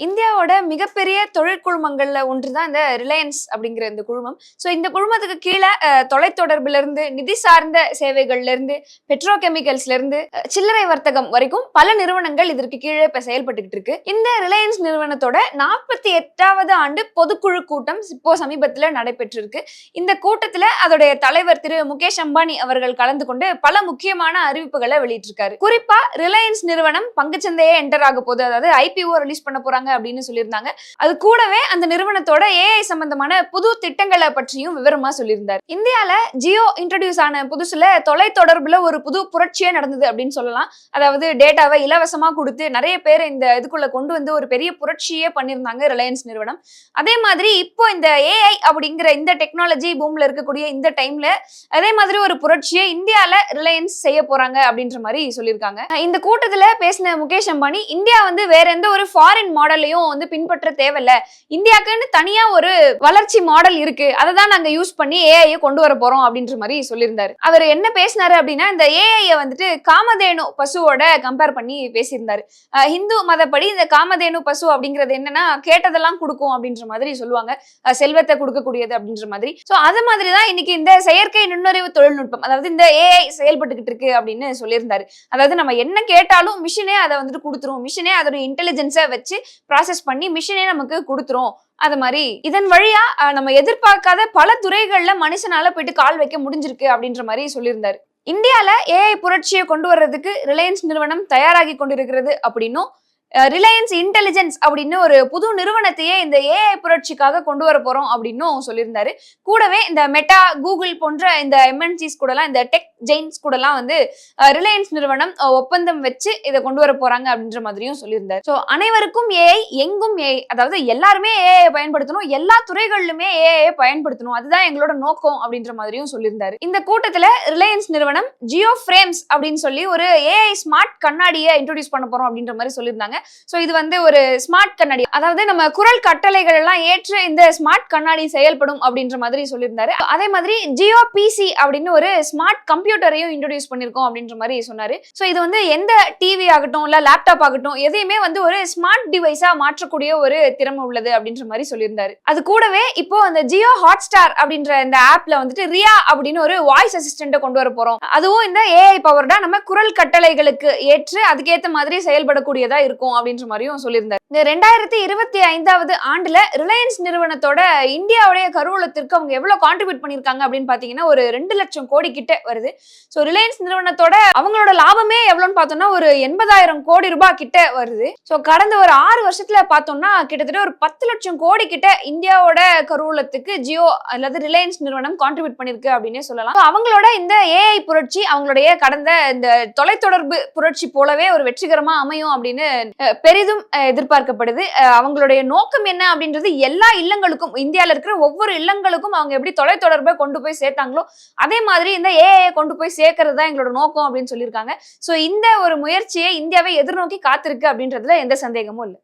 இந்தியாவோட மிகப்பெரிய தொழில் குழுமங்கள்ல ஒன்று தான் இந்த ரிலையன்ஸ் அப்படிங்கிற இந்த குழுமம். ஸோ இந்த குழுமத்துக்கு கீழே அஹ், தொலைத்தொடர்புல இருந்து நிதி சார்ந்த சேவைகள்ல இருந்து பெட்ரோ கெமிக்கல்ஸ்ல இருந்து சில்லறை வர்த்தகம் வரைக்கும் பல நிறுவனங்கள் இதற்கு கீழே இப்ப செயல்பட்டுக்கிட்டு இருக்கு. இந்த ரிலையன்ஸ் நிறுவனத்தோட நாற்பத்தி எட்டாவது ஆண்டு பொதுக்குழு கூட்டம் இப்போ சமீபத்தில் நடைபெற்றிருக்கு. இந்த கூட்டத்துல அதோடைய தலைவர் திரு முகேஷ் அம்பானி அவர்கள் கலந்து கொண்டு பல முக்கியமான அறிவிப்புகளை வெளியிட்டிருக்காரு. குறிப்பா ரிலையன்ஸ் நிறுவனம் பங்குச்சந்தையே என்டர் ஆக போது அதாவது ஐபிஓ ரிலீஸ் பண்ண போறாங்க. அப்படின்னு சொல்லியிருந்தாங்க. அது கூடவே அந்த நிறுவனத்தோட ஏஐ சம்பந்தமான புது திட்டங்களை பற்றியும் விவரமா சொல்லியிருந்தார். இந்தியால ஜியோ இன்ட்ரடியூஸ் ஆன புதுசுல தொலைத்தொடர்புல ஒரு புது புரட்சியே நடந்தது அப்படின்னு சொல்லலாம். அதாவது டேட்டாவை இலவசமா கொடுத்து நிறைய பேர் இந்த இதுக்குள்ள கொண்டு வந்து ஒரு பெரிய புரட்சியே பண்ணியிருந்தாங்க ரிலையன்ஸ் நிறுவனம். அதே மாதிரி இப்போ இந்த ஏஐ அப்படிங்கிற இந்த டெக்னாலஜி பூம்ல இருக்கக்கூடிய இந்த டைம்ல அதே மாதிரி ஒரு புரட்சியை இந்தியால ரிலையன்ஸ் செய்ய போறாங்க அப்படின்ற மாதிரி சொல்லியிருக்காங்க. இந்த கூட்டத்துல பேசின முகேஷ் அம்பானி இந்தியா வந்து வேற எந்த ஒரு ஃபாரின் மாடல் மாடலையும் வந்து பின்பற்ற தேவையில்ல. இந்தியாக்குன்னு தனியா ஒரு வளர்ச்சி மாடல் இருக்கு. அதை தான் நாங்க யூஸ் பண்ணி ஏஐ கொண்டு வர போறோம் அப்படின்ற மாதிரி சொல்லியிருந்தாரு. அவர் என்ன பேசினாரு அப்படின்னா இந்த ஏஐ வந்துட்டு காமதேனு பசுவோட கம்பேர் பண்ணி பேசியிருந்தாரு. ஹிந்து மதப்படி இந்த காமதேனு பசு அப்படிங்கிறது என்னன்னா கேட்டதெல்லாம் கொடுக்கும் அப்படின்ற மாதிரி சொல்லுவாங்க. செல்வத்தை கொடுக்கக்கூடியது அப்படின்ற மாதிரி. ஸோ அது மாதிரி தான் இன்னைக்கு இந்த செயற்கை நுண்ணறிவு தொழில்நுட்பம் அதாவது இந்த ஏஐ செயல்பட்டுக்கிட்டு இருக்கு அப்படின்னு சொல்லியிருந்தாரு. அதாவது நம்ம என்ன கேட்டாலும் மிஷினே அதை வந்துட்டு கொடுத்துரும். மிஷினே அதோட இன்டெலிஜென்ஸை வச்சு ப்ராசஸ் பண்ணி மிஷினே நமக்கு கொடுத்துரும். அது மாதிரி இதன் வழியா நம்ம எதிர்பார்க்காத பல துறைகள்ல மனுஷனால போயிட்டு கால் வைக்க முடிஞ்சிருக்கு அப்படின்ற மாதிரி சொல்லியிருந்தாரு. இந்தியால ஏஐ புரட்சியை கொண்டு வர்றதுக்கு ரிலையன்ஸ் நிறுவனம் தயாராகி கொண்டிருக்கிறது அப்படின்னும் ரிலையன்ஸ் இன்டெலிஜென்ஸ் அப்படின்னு ஒரு புது நிறுவனத்தையே இந்த ஏஐ புரட்சிக்காக கொண்டு வர போறோம் அப்படின்னும் சொல்லியிருந்தாரு. கூடவே இந்த மெட்டா கூகுள் போன்ற இந்த எம்என்சிஸ் கூடலாம் இந்த டெக் ஜெயின்ஸ் கூடலாம் வந்து ரிலையன்ஸ் நிறுவனம் ஒப்பந்தம் வச்சு இதை கொண்டு வர போறாங்க அப்படின்ற மாதிரியும் சொல்லியிருந்தாரு. ஸோ அனைவருக்கும் ஏஐ எங்கும் ஏஐ அதாவது எல்லாருமே ஏஐ பயன்படுத்தணும் எல்லா துறைகளிலுமே ஏஐ பயன்படுத்தணும் அதுதான் எங்களோட நோக்கம் அப்படின்ற மாதிரியும் சொல்லியிருந்தாரு. இந்த கூட்டத்துல ரிலையன்ஸ் நிறுவனம் ஜியோ ஃப்ரேம்ஸ் அப்படின்னு சொல்லி ஒரு ஏஐ ஸ்மார்ட் கண்ணாடியை இன்ட்ரோடியூஸ் பண்ண போறோம் அப்படின்ற மாதிரி சொல்லியிருந்தாங்க. ஸோ இது வந்து ஒரு ஸ்மார்ட் கண்ணாடி. அதாவது நம்ம குரல் கட்டளைகள் எல்லாம் ஏற்று இந்த ஸ்மார்ட் கண்ணாடி செயல்படும் அப்படின்ற மாதிரி சொல்லியிருந்தாரு. அதே மாதிரி ஜியோ பிசி அப்படின்னு ஒரு ஸ்மார்ட் கம்ப்யூட்டரையும் இன்ட்ரடியூஸ் பண்ணியிருக்கோம் அப்படின்ற மாதிரி சொன்னாரு. ஸோ இது வந்து எந்த டிவி ஆகட்டும் இல்லை லேப்டாப் ஆகட்டும் எதையுமே வந்து ஒரு ஸ்மார்ட் டிவைஸா மாற்றக்கூடிய ஒரு திறமை உள்ளது அப்படின்ற மாதிரி சொல்லியிருந்தாரு. அது கூடவே இப்போ அந்த ஜியோ ஹாட் ஸ்டார் அப்படின்ற இந்த ஆப்ல வந்துட்டு ரியா அப்படின்னு ஒரு வாய்ஸ் அசிஸ்டண்ட்டை கொண்டு வர போறோம். அதுவும் இந்த ஏஐ பவர்டா நம்ம குரல் கட்டளைகளுக்கு ஏற்று அதுக்கேற்ற மாதிரி செயல்படக்கூடியதா இருக்கும். அப்படின்ற மாதிரியும் சொல்லியிருந்தார். இந்த ரெண்டாயிரத்தி இருபத்தி ஐந்தாவது ஆண்டுல ரிலையன்ஸ் நிறுவனத்தோட இந்தியாவுடைய கருவூலத்திற்கு அவங்க எவ்வளவு கான்ட்ரிபியூட் பண்ணிருக்காங்க அப்படின்னு பாத்தீங்கன்னா ஒரு ரெண்டு லட்சம் கோடி கிட்ட வருது. ஸோ ரிலையன்ஸ் நிறுவனத்தோட அவங்களோட லாபமே எவ்வளவுன்னு பார்த்தோம்னா ஒரு எண்பதாயிரம் கோடி ரூபாய் கிட்ட வருது. ஸோ கடந்த ஒரு ஆறு வருஷத்துல பார்த்தோம்னா கிட்டத்தட்ட ஒரு பத்து லட்சம் கோடி கிட்ட இந்தியாவோட கருவூலத்துக்கு ஜியோ அல்லது ரிலையன்ஸ் நிறுவனம் கான்ட்ரிபியூட் பண்ணிருக்கு அப்படின்னே சொல்லலாம். அவங்களோட இந்த ஏஐ புரட்சி அவங்களுடைய கடந்த இந்த தொலைத்தொடர்பு புரட்சி போலவே ஒரு வெற்றிகரமா அமையும் அப்படின்னு பெரிதும் எதிர்பார்க்கப்படுது. அவங்களுடைய நோக்கம் என்ன அப்படின்றது எல்லா இல்லங்களுக்கும் இந்தியாவில் இருக்கிற ஒவ்வொரு இல்லங்களுக்கும் அவங்க எப்படி தொலைத்தொடர்பை கொண்டு போய் சேர்த்தாங்களோ அதே மாதிரி இந்த ஏஏ கொண்டு போய் சேர்க்கறது தான் எங்களோட நோக்கம் அப்படின்னு சொல்லியிருக்காங்க. ஸோ இந்த ஒரு முயற்சியை இந்தியாவை எதிர்நோக்கி காத்திருக்கு அப்படின்றதுல எந்த சந்தேகமும் இல்லை.